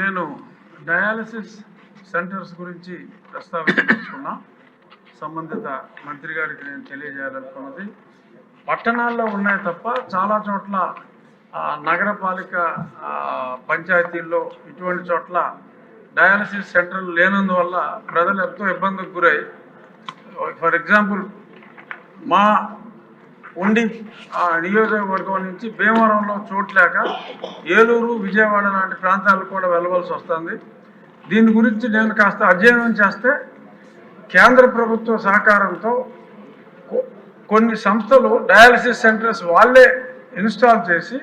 నేను dialysis centres గురించి ప్రస్తావించుకున్నా సంబంధిత మంత్రి గారికి నేను తెలియజేయాలనుకున్నది. పట్టణాల్లో ఉన్నాయి తప్ప చాలా చోట్ల నగరపాలిక పంచాయతీల్లో ఇటువంటి చోట్ల డయాలసిస్ సెంటర్లు లేనందువల్ల ప్రజలు ఎంతో ఇబ్బందికి గురై ఫర్ ఎగ్జాంపుల్ మా ఉండి ఆ నియోజకవర్గం నుంచి భీమవరంలో చోట్లేక ఏలూరు విజయవాడ లాంటి ప్రాంతాలకు కూడా వెళ్ళవలసి వస్తుంది. దీని గురించి నేను కాస్త అధ్యయనం చేస్తే కేంద్ర ప్రభుత్వ సహకారంతో కొన్ని సంస్థలు డయాలసిస్ సెంటర్స్ వాళ్ళే ఇన్స్టాల్ చేసి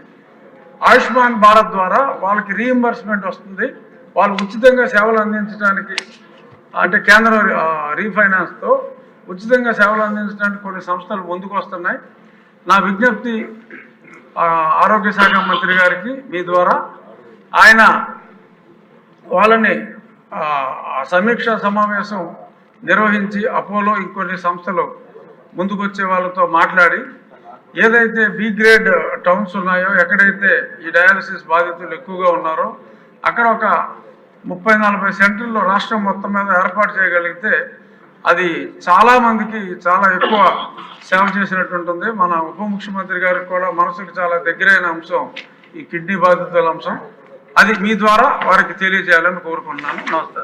ఆయుష్మాన్ భారత్ ద్వారా వాళ్ళకి రీఎంబర్స్మెంట్ వస్తుంది. వాళ్ళు ఉచితంగా సేవలు అందించడానికి అంటే కేంద్ర రీఫైనాన్స్తో ఉచితంగా సేవలు అందించడానికి కొన్ని సంస్థలు ముందుకు వస్తున్నాయి నా విజ్ఞప్తి ఆరోగ్య శాఖ మంత్రి గారికి మీ ద్వారా. ఆయన వాళ్ళని సమీక్ష సమావేశం నిర్వహించి అపోలో ఇంకొన్ని సంస్థలు ముందుకొచ్చే వాళ్ళతో మాట్లాడి ఏదైతే బి గ్రేడ్ టౌన్స్ ఉన్నాయో ఎక్కడైతే ఈ డయాలసిస్ బాధితులు ఎక్కువగా ఉన్నారో అక్కడ ఒక ముప్పై నలభై సెంటర్లు రాష్ట్రం మొత్తం మీద ఏర్పాటు చేయగలిగితే అది చాలా మందికి చాలా ఎక్కువ సేవ చేసినట్టు ఉంటుంది మన ఉప ముఖ్యమంత్రి గారికి కూడా మనసుకు చాలా దగ్గరైన అంశం ఈ కిడ్నీ బాధితుల అంశం. అది మీ ద్వారా వారికి తెలియజేయాలని కోరుకుంటున్నాను. నమస్తే.